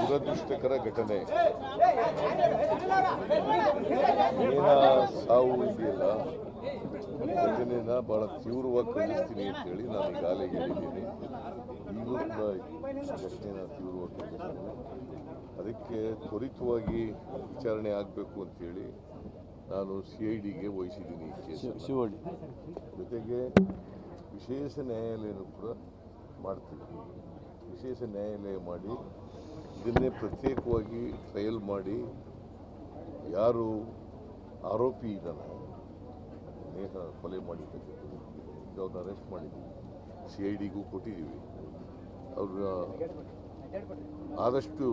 ದುರದೃಷ್ಟಕರ ಘಟನೆ. ಸಾವು ಇದೆಯಲ್ಲ? ಈ ಘಟನೆನ ಬಹಳ ತೀವ್ರವಾಗಿ ಖಂಡಿಸ್ತೀನಿ ಅಂತೇಳಿ ನಾನು ಈಗಾಗಲೇ ಹೇಳಿದ್ದೀನಿ. ಈಗಲೂ ಕೂಡ ಘಟನೆನ ತೀವ್ರವಾಗಿ ಅದಕ್ಕೆ ತ್ವರಿತವಾಗಿ ವಿಚಾರಣೆ ಆಗಬೇಕು ಅಂತೇಳಿ ನಾನು ಸಿ ಐ ಡಿಗೆ ವಹಿಸಿದ್ದೀನಿ ಜೊತೆಗೆ ವಿಶೇಷ ನ್ಯಾಯಾಲಯನೂ ಕೂಡ ಮಾಡ್ತೀವಿ. ವಿಶೇಷ ನ್ಯಾಯಾಲಯ ಮಾಡಿ, ಇದನ್ನೇ ಪ್ರತ್ಯೇಕವಾಗಿ ಟ್ರಯಲ್ ಮಾಡಿ, ಯಾರು ಆರೋಪಿ ಇದ್ದಾನೆ ನೇಹ ಕೊಲೆ ಮಾಡಿದ್ದಕ್ಕೆ ಅವ್ರನ್ನ ಅರೆಸ್ಟ್ ಮಾಡಿದ್ದೀವಿ ಸಿ ಐ ಡಿಗೂ ಕೊಟ್ಟಿದ್ದೀವಿ. ಅವ್ರ ಆದಷ್ಟು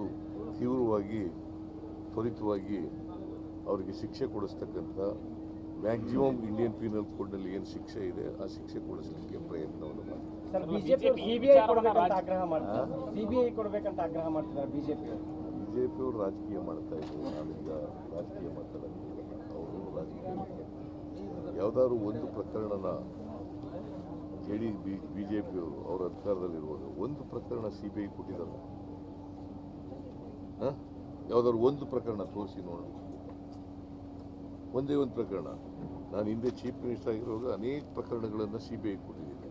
ತೀವ್ರವಾಗಿ, ತ್ವರಿತವಾಗಿ ಅವರಿಗೆ ಶಿಕ್ಷೆ ಕೊಡಿಸ್ತಕ್ಕಂಥ ಮ್ಯಾಕ್ಸಿಮಮ್ ಇಂಡಿಯನ್ ಪೀನಲ್ ಕೋಡ್ನಲ್ಲಿ ಏನು ಶಿಕ್ಷೆ ಇದೆ ಆ ಶಿಕ್ಷೆ ಕೊಡಿಸಲಿಕ್ಕೆ ಪ್ರಯತ್ನವನ್ನು ಮಾಡ್ತಾರೆ. ಸಿಬಿಐ ಕೊಡಬೇಕಂತ ಆಗ್ರಹ ಮಾಡ್ತಿದ್ದಾರೆ ಬಿಜೆಪಿ ಬಿ ಜೆ ಪಿಯವರು ರಾಜಕೀಯ ಮಾಡ್ತಾ ಇದ್ರು ನಾವೀಗ ರಾಜಕೀಯ ಮಾತಾಡೋದಿಲ್ಲ ಅವರು ರಾಜಕೀಯ ಯಾವುದಾದ್ರು ಒಂದು ಪ್ರಕರಣನ J D B B J ಪಿಯವರು ಅವರ ಅಧಿಕಾರದಲ್ಲಿರುವಾಗ ಒಂದು ಪ್ರಕರಣ ಸಿ ಬಿ ಐ ಕೊಟ್ಟಿದ್ದಾರೆ. ಹಾಂ? ಯಾವುದಾದ್ರು ಒಂದು ಪ್ರಕರಣ ತೋರಿಸಿ ನೋಡೋಣ. ಒಂದೇ ಒಂದು ಪ್ರಕರಣ. ನಾನು ಹಿಂದೆ ಚೀಫ್ ಮಿನಿಸ್ಟರ್ ಆಗಿರುವಾಗ ಅನೇಕ ಪ್ರಕರಣಗಳನ್ನು ಸಿ ಬಿ ಐ ಕೊಟ್ಟಿದ್ದೀನಿ.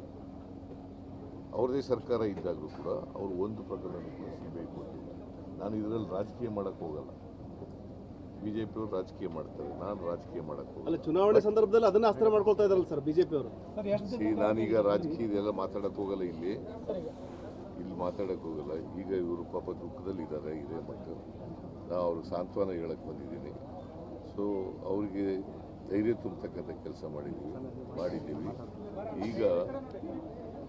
ಅವ್ರದೇ ಸರ್ಕಾರ ಇದ್ದಾಗಲೂ ಕೂಡ ಅವರು ಒಂದು ಪ್ರಕರಣ ಕೂಡ ಸಿ ಬಿ ಐ ಕೊಟ್ಟಿಲ್ಲ. ನಾನು ಇದರಲ್ಲಿ ರಾಜಕೀಯ ಮಾಡಕ್ಕೆ ಹೋಗಲ್ಲ. ಬಿ ಜೆ ಪಿಯವರು ರಾಜಕೀಯ ಮಾಡ್ತಾರೆ. ನಾನು ರಾಜಕೀಯ ಮಾಡಕ್ಕೆ ಅಲ್ಲ ಹೋಗಲ್ಲ ಚುನಾವಣೆ ಸಂದರ್ಭದಲ್ಲಿ ಅದನ್ನ ಅಸ್ತ್ರ ಮಾಡ್ಕೊಳ್ತಾ ಇದ್ರಲ್ಲ ಸರ್ ಬಿ ಜೆ ಸರ್ ಎಷ್ಟು See, ನಾನೀಗ ರಾಜಕೀಯದೆಲ್ಲ ಮಾತಾಡಕ್ಕೆ ಹೋಗಲ್ಲ ಇಲ್ಲಿ. ಇಲ್ಲಿ ಮಾತಾಡಕ್ಕೆ ಹೋಗಲ್ಲ. ಈಗ ಇವರು ಪಾಪ ದುಃಖದಲ್ಲಿ ಇದ್ದಾರೆ ಇದೇ ಮಕ್ಕಳು ನಾನು ಅವ್ರಿಗೆ ಸಾಂತ್ವನ ಹೇಳಕ್ಕೆ ಬಂದಿದ್ದೀನಿ. ಸೊ ಅವರಿಗೆ ಧೈರ್ಯ ತುಂಬತಕ್ಕಂಥ ಕೆಲಸ ಮಾಡಿದ್ದೀವಿ ಮಾಡಿದ್ದೀವಿ. ಈಗ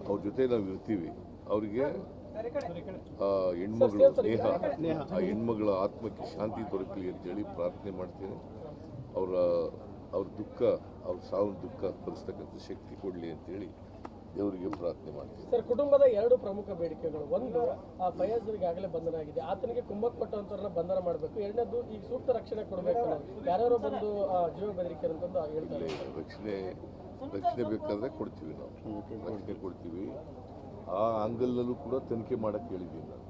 ಅವ್ರ ಜೊತೆ ನಾವು ಇರ್ತೀವಿ. ಅವರಿಗೆ ಆ ಹೆಣ್ಮಗಳು ಸ್ನೇಹ, ಆ ಹೆಣ್ಮಗಳ ಆತ್ಮಕ್ಕೆ ಶಾಂತಿ ದೊರಕಲಿ ಅಂತೇಳಿ ಪ್ರಾರ್ಥನೆ ಮಾಡ್ತೀನಿ. ಅವರ, ಅವ್ರ ದುಃಖ, ಅವ್ರ ಸಾವಿನ ದುಃಖ ಭರಿಸ್ತಕ್ಕಂಥ ಶಕ್ತಿ ಕೊಡಲಿ ಅಂತೇಳಿ ದೇವರಿಗೆ ಪ್ರಾರ್ಥನೆ ಮಾಡ್ತೀವಿ ಸರ್ ಕುಟುಂಬದ ಎರಡು ಪ್ರಮುಖ ಬೇಡಿಕೆಗಳು. ಒಂದು ಆ ಆಗಲೇ ಬಂಧನ ಆಗಿದೆ. ಆತನಿಗೆ ಕುಮ್ಮಕ್ ಪಟ್ಟಂತವ್ರನ್ನ ಬಂಧನ ಮಾಡಬೇಕು. ಎರಡನೇದು ಈಗ ಸೂಕ್ತ ರಕ್ಷಣೆ ಕೊಡಬೇಕು. ಯಾರ್ಯಾರೋ ಬಂದು ಆ, ಜೀವ ಬೆದರಿಕೆ ಅಂತಂದು ಹೇಳ್ತಾರೆ. ರಕ್ಷಣೆ ರಕ್ಷಣೆ ಬೇಕಾದ್ರೆ ಕೊಡ್ತೀವಿ ನಾವು. ರಕ್ಷಣೆ ಕೊಡ್ತೀವಿ. ಆ ಆಂಗಲ್ನಲ್ಲೂ ಕೂಡ ತನಿಖೆ ಮಾಡಕ್ಕೆ ಹೇಳಿದ್ದೀನಿ ನಾನು.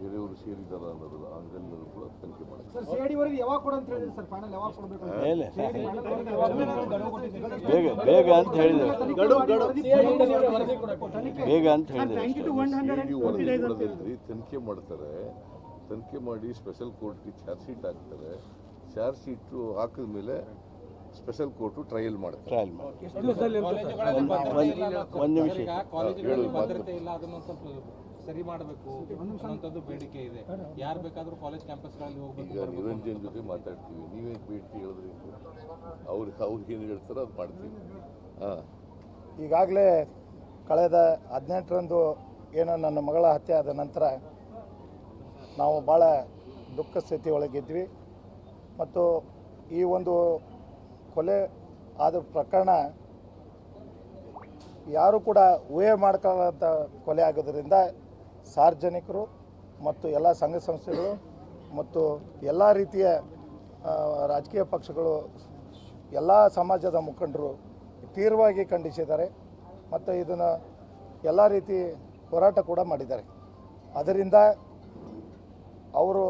ಬೇರೆಯವರು ಸೇರಿದಾರ ಅನ್ನೋದಲ್ಲ ಆಂಗಲ್ನಲ್ಲೂ ಕೂಡ ತನಿಖೆ ಮಾಡ್ತಾರೆ ಸರ್ ಸಿಐಡಿ ವರದಿ ಯಾವಾಗ ಕೊಡು ಅಂತ ಹೇಳಿದ್ರು? ಸರ್ ಫೈನಲ್ ಯಾವಾಗ ಕೊಡಬೇಕು ಅಂತ? ಮೇಲೆ CID final ವರದಿ ಯಾವಾಗ ಗಡುವು ಕೊಟ್ಟಿದ್ದೀರಿ? ಬೇಗ ಬೇಗ ಅಂತ ಹೇಳಿದ್ದಾರೆ ಬೇಗ ಅಂತ ಹೇಳಿದ್ದಾರೆ ತನಿಖೆ ಮಾಡ್ತಾರೆ. ತನಿಖೆ ಮಾಡಿ ಸ್ಪೆಷಲ್ ಕೋರ್ಟ್ಗೆ ಚಾರ್ಜ್ ಶೀಟ್ ಹಾಕ್ತಾರೆ. ಚಾರ್ಜ್ ಶೀಟು ಹಾಕಿದ ಮೇಲೆ ಸ್ಪೆಷಲ್ ಕೋರ್ಟು ಟ್ರಯಲ್ ಮಾಡ್ತಾರೆ. ಟ್ರಯಲ್ ಮಾಡಿ ಒಂದು ನಿಮಿಷ. ಸರಿ ಮಾಡಬೇಕು ಅನ್ನೋಂಥದ್ದು ಬೇಡಿಕೆ ಇದೆ. ಯಾರು ಬೇಕಾದರೂ ಕಾಲೇಜ್ ಕ್ಯಾಂಪಸ್ಗಳಲ್ಲಿ ಹೋಗ್ಬೇಕು ಈಗ ನಿರಂಜನ್ ಜೊತೆ ಮಾತಾಡ್ತೀವಿ. ನೀವೇ ಬೇಡಿಕೆ ಹೇಳಿದ್ರಿ? ಅವ್ರು ಅವ್ರು ಏನು ಹೇಳ್ತಾರೋ ಅದು ಮಾಡ್ತೀವಿ. ಹಾಂ. ಈಗಾಗಲೇ ಕಳೆದ ಹದಿನೆಂಟರಂದು ಏನೋ ನನ್ನ ಮಗಳ ಹತ್ಯೆ ಆದ ನಂತರ ನಾವು ಭಾಳ ದುಃಖ ಸ್ಥಿತಿ ಒಳಗಿದ್ವಿ. ಮತ್ತು ಈ ಒಂದು ಕೊಲೆ ಆದ ಪ್ರಕರಣ ಯಾರು ಕೂಡ ಊಹೆ ಮಾಡ್ಕೊಳ್ಳೋಂಥ ಕೊಲೆ ಆಗೋದ್ರಿಂದ ಸಾರ್ವಜನಿಕರು ಮತ್ತು ಎಲ್ಲ ಸಂಘ ಸಂಸ್ಥೆಗಳು ಮತ್ತು ಎಲ್ಲ ರೀತಿಯ ರಾಜಕೀಯ ಪಕ್ಷಗಳು, ಎಲ್ಲ ಸಮಾಜದ ಮುಖಂಡರು ತೀವ್ರವಾಗಿ ಖಂಡಿಸಿದ್ದಾರೆ ಮತ್ತು ಇದನ್ನು ಎಲ್ಲ ರೀತಿ ಹೋರಾಟ ಕೂಡ ಮಾಡಿದ್ದಾರೆ. ಅದರಿಂದ ಅವರು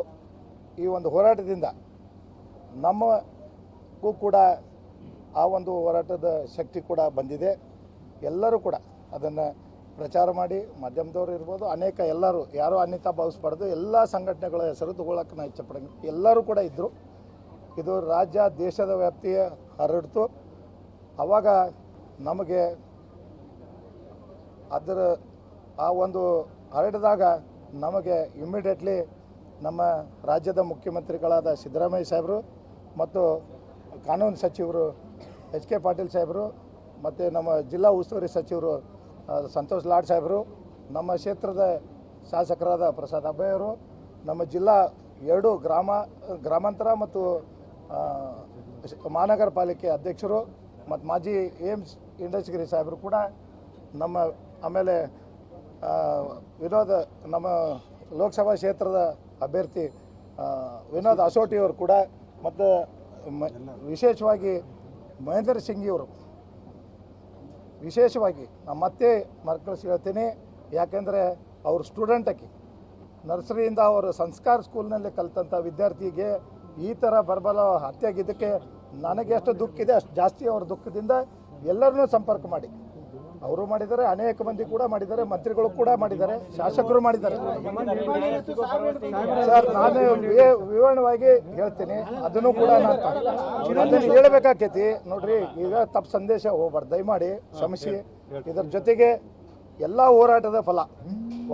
ಈ ಒಂದು ಹೋರಾಟದಿಂದ ನಮಗೂ ಕೂಡ ಆ ಒಂದು ಹೋರಾಟದ ಶಕ್ತಿ ಕೂಡ ಬಂದಿದೆ. ಎಲ್ಲರೂ ಕೂಡ ಅದನ್ನು ಪ್ರಚಾರ ಮಾಡಿ ಮಾಧ್ಯಮದವ್ರು ಇರ್ಬೋದು, ಅನೇಕ ಎಲ್ಲರೂ, ಯಾರೂ ಅನ್ಯತಾ ಭಾವಿಸ್ಬಾರ್ದು ಎಲ್ಲ ಸಂಘಟನೆಗಳ ಹೆಸರು ತಗೊಳಕ್ಕೆ ನಾನು ಇಚ್ಛಪಡಂಗಿಲ್ಲ. ಎಲ್ಲರೂ ಕೂಡ ಇದ್ದರು ಇದು ರಾಜ್ಯ, ದೇಶದ ವ್ಯಾಪ್ತಿಯ ಹರಡ್ತು. ಆವಾಗ ನಮಗೆ ಅದರ ಆ ಒಂದು ಹರಡಿದಾಗ ನಮಗೆ ಇಮ್ಮಿಡಿಯೇಟ್ಲಿ ನಮ್ಮ ರಾಜ್ಯದ ಮುಖ್ಯಮಂತ್ರಿಗಳಾದ ಸಿದ್ದರಾಮಯ್ಯ ಸಾಹೇಬರು ಮತ್ತು ಕಾನೂನು ಸಚಿವರು ಎಚ್ ಕೆ ಪಾಟೀಲ್ ಸಾಹೇಬರು, ಮತ್ತು ನಮ್ಮ ಜಿಲ್ಲಾ ಉಸ್ತುವಾರಿ ಸಚಿವರು ಸಂತೋಷ್ ಲಾಡ್ ಸಾಹೇಬರು, ನಮ್ಮ ಕ್ಷೇತ್ರದ ಶಾಸಕರಾದ ಪ್ರಸಾದ್ ಅಬ್ಬಯ್ಯವರು, ನಮ್ಮ ಜಿಲ್ಲಾ ಎರಡು ಗ್ರಾಮ, ಗ್ರಾಮಾಂತರ ಮತ್ತು ಮಹಾನಗರ ಪಾಲಿಕೆ ಅಧ್ಯಕ್ಷರು ಮತ್ತು ಮಾಜಿ ಏಮ್ಸ್ ಇಂಡಸ್ಗಿರಿ ಸಾಹೇಬರು ಕೂಡ ನಮ್ಮ ಆಮೇಲೆ ವಿನೋದ ನಮ್ಮ ಲೋಕಸಭಾ ಕ್ಷೇತ್ರದ ಅಭ್ಯರ್ಥಿ ವಿನೋದ್ ಅಸೋಟಿಯವರು ಕೂಡ ಮತ್ತು ವಿಶೇಷವಾಗಿ ಮಹೇಂದ್ರ ಸಿಂಗಿಯವರು ವಿಶೇಷವಾಗಿ ನಾನು ಮತ್ತೆ ಮರ್ಕಳಿಸಿ ಹೇಳ್ತೀನಿ. ಯಾಕೆಂದರೆ ಅವ್ರ ಸ್ಟೂಡೆಂಟಕ್ಕೆ ನರ್ಸರಿಯಿಂದ ಅವರು ಸಂಸ್ಕಾರ ಸ್ಕೂಲ್ನಲ್ಲಿ ಕಲಿತಂಥ ವಿದ್ಯಾರ್ಥಿಗೆ ಈ ಥರ ಬರಬಲ ಹತ್ಯೆಗಿದ್ದಕ್ಕೆ ನನಗೆ ಎಷ್ಟು ದುಃಖ ಇದೆ, ಅಷ್ಟು ಜಾಸ್ತಿ ಅವ್ರ ದುಃಖದಿಂದ ಎಲ್ಲರನ್ನೂ ಸಂಪರ್ಕ ಮಾಡಿ. ಅವರು ಮಾಡಿದ್ದಾರೆ, ಅನೇಕ ಮಂದಿ ಕೂಡ ಮಾಡಿದ್ದಾರೆ, ಮಂತ್ರಿಗಳು ಕೂಡ ಮಾಡಿದ್ದಾರೆ, ಶಾಸಕರು ಮಾಡಿದ್ದಾರೆ. ಸರ್, ನಾನು ವಿವರಣವಾಗಿ ಹೇಳ್ತೀನಿ, ಅದನ್ನು ಕೂಡ ನಾನು ಹೇಳ್ಬೇಕಾಕೈತಿ ನೋಡ್ರಿ, ಈಗ ತಪ್ಪು ಸಂದೇಶ ಹೋಗ್ಬಾರ್ದು. ದಯಮಾಡಿ ಕ್ಷಮಿಸಿ. ಇದರ ಜೊತೆಗೆ ಎಲ್ಲ ಹೋರಾಟದ ಫಲ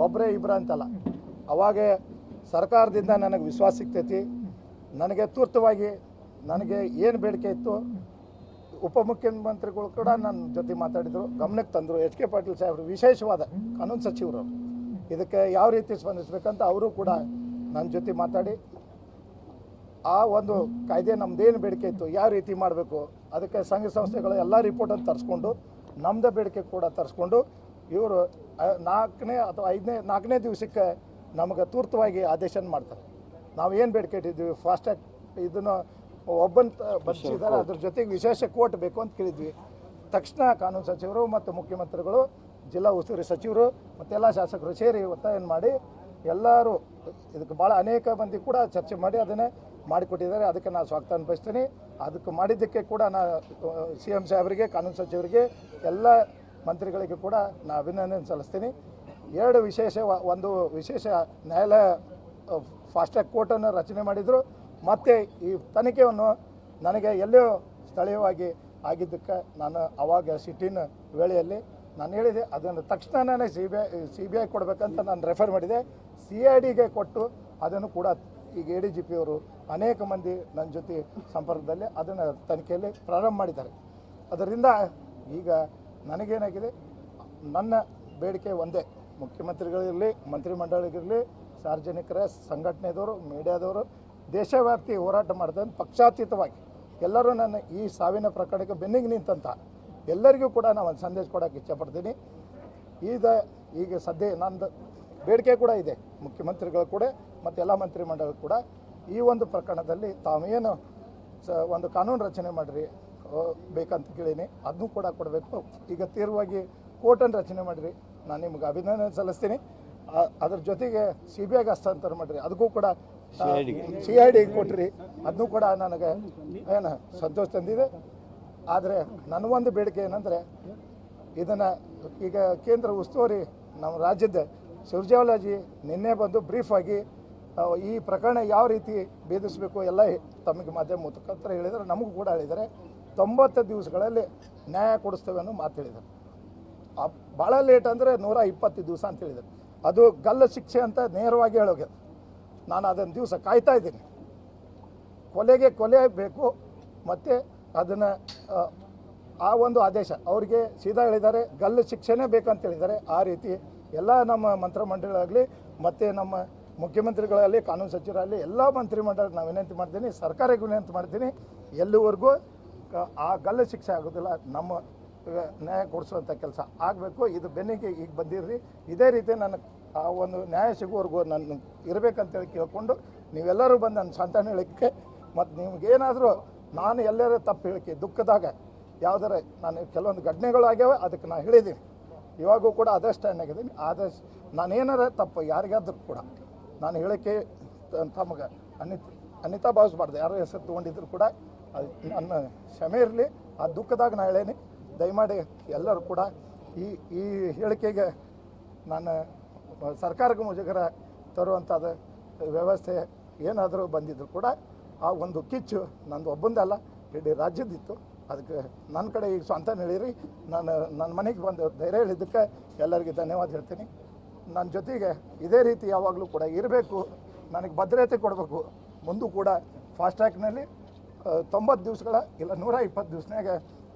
ಒಬ್ಬರೇ ಇಬ್ಬರ ಅಂತಲ್ಲ. ಅವಾಗ ಸರ್ಕಾರದಿಂದ ನನಗೆ ವಿಶ್ವಾಸ ಸಿಗ್ತೈತಿ. ನನಗೆ ತುರ್ತವಾಗಿ ನನಗೆ ಏನು ಬೇಡಿಕೆ ಇತ್ತು ಉಪಮುಖ್ಯಮಂತ್ರಿಗಳು ಕೂಡ ನನ್ನ ಜೊತೆ ಮಾತಾಡಿದರು. ಗಮನಕ್ಕೆ ತಂದರು. ಎಚ್ ಕೆ ಪಾಟೀಲ್ ಸಾಹೇಬರು, ವಿಶೇಷವಾದ ಕಾನೂನು ಸಚಿವರು. ಇದಕ್ಕೆ ಯಾವ ರೀತಿ ಸ್ಪಂದಿಸಬೇಕಂತ ಅವರು ಕೂಡ ನನ್ನ ಜೊತೆ ಮಾತಾಡಿ, ಆ ಒಂದು ಕಾಯ್ದೆ ನಮ್ಮದೇನು ಬೇಡಿಕೆ ಇತ್ತು, ಯಾವ ರೀತಿ ಮಾಡಬೇಕು, ಅದಕ್ಕೆ ಸಂಘ ಸಂಸ್ಥೆಗಳ ಎಲ್ಲ ರಿಪೋರ್ಟನ್ನು ತರಿಸ್ಕೊಂಡು ನಮ್ಮದೇ ಬೇಡಿಕೆ ಕೂಡ ತರಿಸ್ಕೊಂಡು, ಇವರು ನಾಲ್ಕನೇ ಅಥವಾ ಐದನೇ, ನಾಲ್ಕನೇ ದಿವಸಕ್ಕೆ ನಮಗೆ ತೂರ್ತವಾಗಿ ಆದೇಶನ ಮಾಡ್ತಾರೆ. ನಾವು ಏನು ಬೇಡಿಕೆ ಇಟ್ಟಿದ್ವಿ ಫಾಸ್ಟ್ಯಾಗ್ ಇದನ್ನು ಒಬ್ಬನ್ ಬಂದಿದ್ದಾರೆ ಅದ್ರ ಜೊತೆಗೆ ವಿಶೇಷ ಕೋರ್ಟ್ ಬೇಕು ಅಂತ ಕೇಳಿದ್ವಿ. ತಕ್ಷಣ ಕಾನೂನು ಸಚಿವರು ಮತ್ತು ಮುಖ್ಯಮಂತ್ರಿಗಳು ಜಿಲ್ಲಾ ಉಸ್ತುವಾರಿ ಸಚಿವರು ಮತ್ತೆಲ್ಲ ಶಾಸಕರು ಸೇರಿ ಒತ್ತಾಯ ಮಾಡಿ ಎಲ್ಲರೂ ಇದಕ್ಕೆ ಭಾಳ ಅನೇಕ ಮಂದಿ ಕೂಡ ಚರ್ಚೆ ಮಾಡಿ ಅದನ್ನೇ ಮಾಡಿಕೊಟ್ಟಿದ್ದಾರೆ. ಅದಕ್ಕೆ ನಾನು ಸ್ವಾಗತ ಅನ್ಭವಿಸ್ತೀನಿ. ಅದಕ್ಕೆ ಮಾಡಿದ್ದಕ್ಕೆ ಕೂಡ ನಾ ಸಿ ಎಂ ಸಾಹೇಬರಿಗೆ ಕಾನೂನು ಸಚಿವರಿಗೆ ಎಲ್ಲ ಮಂತ್ರಿಗಳಿಗೆ ಕೂಡ ನಾನು ಅಭಿನಂದನೆ ಸಲ್ಲಿಸ್ತೀನಿ. ಎರಡು ವಿಶೇಷ ಒಂದು ವಿಶೇಷ ನ್ಯಾಯಾಲಯ ಫಾಸ್ಟ್ಯಾಗ್ ಕೋರ್ಟನ್ನು ರಚನೆ ಮಾಡಿದರು. ಮತ್ತು ಈ ತನಿಖೆಯನ್ನು ನನಗೆ ಎಲ್ಲೋ ಸ್ಥಳೀಯವಾಗಿ ಆಗಿದ್ದಕ್ಕೆ ನಾನು ಅವಾಗ ಸಿಟಿನ ವೇಳೆಯಲ್ಲಿ ನಾನು ಹೇಳಿದೆ, ಅದನ್ನು ತಕ್ಷಣನೇ C B I C B I ಕೊಡಬೇಕಂತ ನಾನು ರೆಫರ್ ಮಾಡಿದೆ. ಸಿ ಐ ಡಿಗೆ ಕೊಟ್ಟು ಅದನ್ನು ಕೂಡ ಈಗ ಎ ಡಿ ಜಿ ಪಿಯವರು ಅನೇಕ ಮಂದಿ ನನ್ನ ಜೊತೆ ಸಂಪರ್ಕದಲ್ಲಿ ಅದನ್ನು ತನಿಖೆಯಲ್ಲಿ ಪ್ರಾರಂಭ ಮಾಡಿದ್ದಾರೆ. ಅದರಿಂದ ಈಗ ನನಗೇನಾಗಿದೆ, ನನ್ನ ಬೇಡಿಕೆ ಒಂದೇ. ಮುಖ್ಯಮಂತ್ರಿಗಳಿರಲಿ, ಮಂತ್ರಿಮಂಡಳಿಗಿರಲಿ, ಸಾರ್ವಜನಿಕರ, ಸಂಘಟನೆದವರು, ಮೀಡಿಯಾದವರು ದೇಶವ್ಯಾಪ್ತಿ ಹೋರಾಟ ಮಾಡಿದಂತ ಪಕ್ಷಾತೀತವಾಗಿ. ಎಲ್ಲರೂ ನನ್ನ ಈ ಸಾವಿನ ಪ್ರಕರಣಕ್ಕೆ ಬೆನ್ನಿಗೆ ನಿಂತಂತ. ಎಲ್ಲರಿಗೂ ಕೂಡ ನಾನು ಒಂದು ಸಂದೇಶ ಕೊಡೋಕ್ಕೆ ಇಷ್ಟಪಡ್ತೀನಿ. ಈಗ ಈಗ ಸದ್ಯ ನಂದು ಬೇಡಿಕೆ ಕೂಡ ಇದೆ. ಮುಖ್ಯಮಂತ್ರಿಗಳು ಕೂಡ ಮತ್ತು ಎಲ್ಲ ಮಂತ್ರಿಮಂಡಲ ಕೂಡ ಈ ಒಂದು ಪ್ರಕರಣದಲ್ಲಿ ತಾವೇನು ಸ, ಒಂದು ಕಾನೂನು ರಚನೆ ಮಾಡಿರಿ ಬೇಕಂತ ಕೇಳೀನಿ. ಅದನ್ನು ಕೂಡ ಕೊಡಬೇಕು. ಈಗ ತೀವ್ರವಾಗಿ ಕೋರ್ಟನ್ನು ರಚನೆ ಮಾಡಿರಿ. ನಾನು ನಿಮ್ಗೆ ಅಭಿನಂದನೆ ಸಲ್ಲಿಸ್ತೀನಿ. ಅದ್ರ ಜೊತೆಗೆ ಸಿ ಬಿ ಐಗೆ ಹಸ್ತಾಂತರ ಮಾಡಿರಿ. ಅದಕ್ಕೂ ಕೂಡ ಸಿ ಐ ಡಿ ಕೊಟ್ರಿ. ಅದನ್ನು ಕೂಡ ನನಗೆ ಏನು ಸಂತೋಷ ತಂದಿದೆ. ಆದರೆ ನನಗೊಂದು ಬೇಡಿಕೆ ಏನಂದರೆ, ಇದನ್ನು ಈಗ ಕೇಂದ್ರ ಉಸ್ತುವಾರಿ ನಮ್ಮ ರಾಜ್ಯದ ಸುರ್ಜಾವಲಾಜಿ ನಿನ್ನೆ ಬಂದು ಬ್ರೀಫ್ ಆಗಿ ಈ ಪ್ರಕರಣ ಯಾವ ರೀತಿ ಭೇದಿಸಬೇಕು ಎಲ್ಲ ತಮಗೆ ಮಾಧ್ಯಮ ಮುಖಾಂತರ ಹೇಳಿದರೆ ನಮಗೂ ಕೂಡ ಹೇಳಿದ್ದಾರೆ. ತೊಂಬತ್ತು ದಿವಸಗಳಲ್ಲಿ ನ್ಯಾಯ ಕೊಡಿಸ್ತೇವೆ ಅನ್ನೋ ಮಾತು ಹೇಳಿದರು ಭಾಳ ಲೇಟ್ ಅಂದರೆ ನೂರ ಇಪ್ಪತ್ತು ದಿವಸ ಅಂತ ಹೇಳಿದರು ಅದು ಗಲ್ಲ ಶಿಕ್ಷೆ ಅಂತ ನೇರವಾಗಿ ಹೇಳೋಗ್ಯದ ನಾನು ಅದನ್ನು ದಿವಸ ಕಾಯ್ತಾ ಇದ್ದೀನಿ. ಕೊಲೆಗೆ ಕೊಲೆ ಬೇಕು, ಮತ್ತು ಅದನ್ನು, ಆ ಒಂದು ಆದೇಶ. ಅವರಿಗೆ ಸೀದಾ ಹೇಳಿದ್ದಾರೆ, ಗಲ್ಲು ಶಿಕ್ಷೆನೇ ಬೇಕಂತ ಹೇಳಿದ್ದಾರೆ ಆ ರೀತಿ ಎಲ್ಲ ನಮ್ಮ ಮಂತ್ರಿಮಂಡಳಾಗಲಿ ಮತ್ತು ನಮ್ಮ ಮುಖ್ಯಮಂತ್ರಿಗಳಲ್ಲಿ ಕಾನೂನು ಸಚಿವರಲ್ಲಿ ಎಲ್ಲ ಮಂತ್ರಿಮಂಡಲ ನಾನು ವಿನಂತಿ ಮಾಡ್ತೀನಿ, ಸರ್ಕಾರಕ್ಕೆ ವಿನಂತಿ ಮಾಡ್ತೀನಿ, ಎಲ್ಲಿವರೆಗೂ, ಆ ಗಲ್ಲು ಶಿಕ್ಷೆ ಆಗೋದಿಲ್ಲ, ನಮ್ಮ ನ್ಯಾಯ ಕೊಡಿಸುವಂಥ ಕೆಲಸ ಆಗಬೇಕು, ಇದು ಬೆನ್ನಿಗೆ ಈಗ ಬಂದಿರ್ರಿ ಇದೇ ರೀತಿ ನನಗೆ ಆ ಒಂದು ನ್ಯಾಯ ಸಿಗುವವರೆಗೂ ನಾನು ಇರಬೇಕಂತೇಳಿ ಕೇಳಿಕೊಂಡು ನೀವೆಲ್ಲರೂ ಬಂದು ನನ್ನ ಸಂತಾನ ಹೇಳಿಕೆ ಮತ್ತು ನಿಮ್ಗೇನಾದರೂ ನಾನು ಎಲ್ಲರ ತಪ್ಪು ಹೇಳಿಕೆ ದುಃಖದಾಗ ಯಾವ್ದಾರ ನಾನು ಕೆಲವೊಂದು ಘಟನೆಗಳು ಆಗ್ಯಾವ, ಅದಕ್ಕೆ ನಾನು ಹೇಳಿದ್ದೀನಿ. ಇವಾಗೂ ಕೂಡ ಅದೇ ಸ್ಟ್ಯಾಂಡ್ ಆಗಿದ್ದೀನಿ. ಆದರೆ ನಾನೇನಾರ ತಪ್ಪು ಯಾರಿಗಾದ್ರೂ ಕೂಡ ನಾನು ಹೇಳಿಕೆ ತಮಗೆ ಅನಿತ್, ಅನಿತಾ ಭಾವಿಸ್ಬಾರ್ದು. ಯಾರ ಹೆಸರು ತೊಗೊಂಡಿದ್ರು ಕೂಡ ಅದು ನನ್ನ ಕ್ಷಮೆ ಇರಲಿ, ಆ ದುಃಖದಾಗ ನಾನು ಹೇಳೇನಿ. ದಯಮಾಡಿ ಎಲ್ಲರೂ ಕೂಡ ಈ ಈ ಹೇಳಿಕೆಗೆ ನಾನು ಸರ್ಕಾರಕ್ಕೆ ಮುಜುಗರ ತರುವಂಥದ್ದು ವ್ಯವಸ್ಥೆ ಏನಾದರೂ ಬಂದಿದ್ರು ಕೂಡ ಆ ಒಂದು ಕಿಚ್ಚು ನಂದು ಒಬ್ಬಂದಲ್ಲ ಇಡೀ ರಾಜ್ಯದಿತ್ತು ಅದಕ್ಕೆ ನನ್ನ ಕಡೆ ಈಗ ಸ್ವಂತ ಹೇಳಿರಿ. ನಾನು ನನ್ನ ಮನೆಗೆ ಬಂದು ಧೈರ್ಯ ಹೇಳಿದ್ದಕ್ಕೆ ಎಲ್ಲರಿಗೆ ಧನ್ಯವಾದ ಹೇಳ್ತೀನಿ. ನನ್ನ ಜೊತೆಗೆ ಇದೇ ರೀತಿ ಯಾವಾಗಲೂ ಕೂಡ ಇರಬೇಕು. ನನಗೆ ಭದ್ರತೆ ಕೊಡಬೇಕು. ಮುಂದೂ ಕೂಡ ಫಾಸ್ಟ್ಯಾಗ್ನಲ್ಲಿ ತೊಂಬತ್ತು ದಿವಸಗಳ ಇಲ್ಲ ನೂರ ಇಪ್ಪತ್ತು ದಿವಸನಾಗ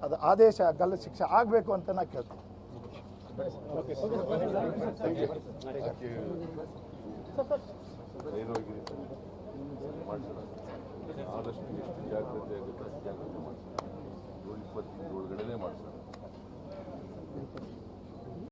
ಅದು ಆದೇಶ, ಗಲ್ಲು ಶಿಕ್ಷೆ ಆಗಬೇಕು ಅಂತ ನಾನು ಕೇಳ್ತೀನಿ. ಆದಷ್ಟು ಎಷ್ಟು ಜಾಗ್ರತೆ ಆಗುತ್ತೆ ಜಾಗ್ರತೆ ಮಾಡ್ತಾರೆ ಏಳು ಇಪ್ಪತ್ತಿನ ಒಳಗಡೆನೇ ಮಾಡ್ಸೋಣ